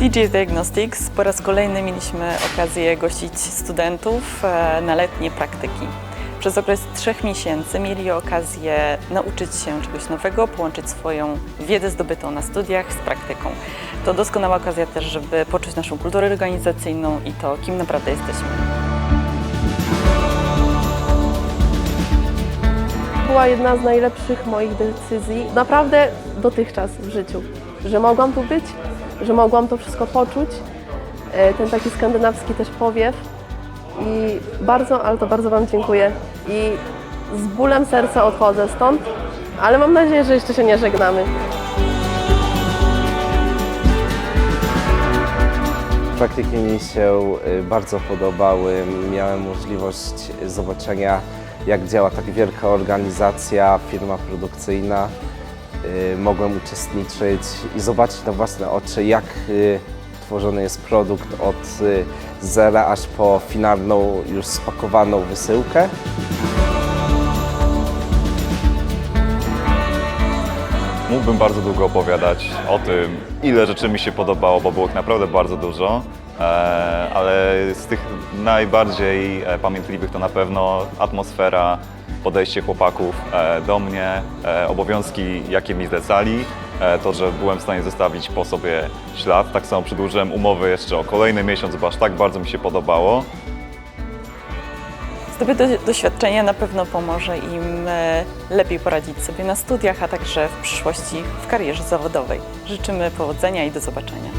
DJ Diagnostics po raz kolejny mieliśmy okazję gościć studentów e, na letnie praktyki. Przez okres trzech miesięcy mieli okazję nauczyć się czegoś nowego, połączyć swoją wiedzę zdobytą na studiach z praktyką. To doskonała okazja też, żeby poczuć naszą kulturę organizacyjną i to, kim naprawdę jesteśmy. Była jedna z najlepszych moich decyzji, naprawdę dotychczas w życiu. Że mogłam tu być, że mogłam to wszystko poczuć, e, ten taki skandynawski też powiew. I bardzo, ale to bardzo Wam dziękuję. I z bólem serca odchodzę stąd, ale mam nadzieję, że jeszcze się nie żegnamy. Praktyki mi się y, bardzo podobały. Miałem możliwość zobaczenia, jak działa tak wielka organizacja, firma produkcyjna. Y, Mogłem uczestniczyć i zobaczyć na własne oczy, jak y, tworzony jest produkt od y, zera aż po finalną, już spakowaną wysyłkę. Mógłbym bardzo długo opowiadać o tym, ile rzeczy mi się podobało, bo było naprawdę bardzo dużo, ale z tych najbardziej e, pamiętliwych to na pewno atmosfera, podejście chłopaków e, do mnie, e, obowiązki, jakie mi zlecali, e, to, że byłem w stanie zostawić po sobie ślad. Tak samo przedłużyłem umowy jeszcze o kolejny miesiąc, bo aż tak bardzo mi się podobało. Zdobyte doświadczenie na pewno pomoże im e, lepiej poradzić sobie na studiach, a także w przyszłości w karierze zawodowej. Życzymy powodzenia i do zobaczenia.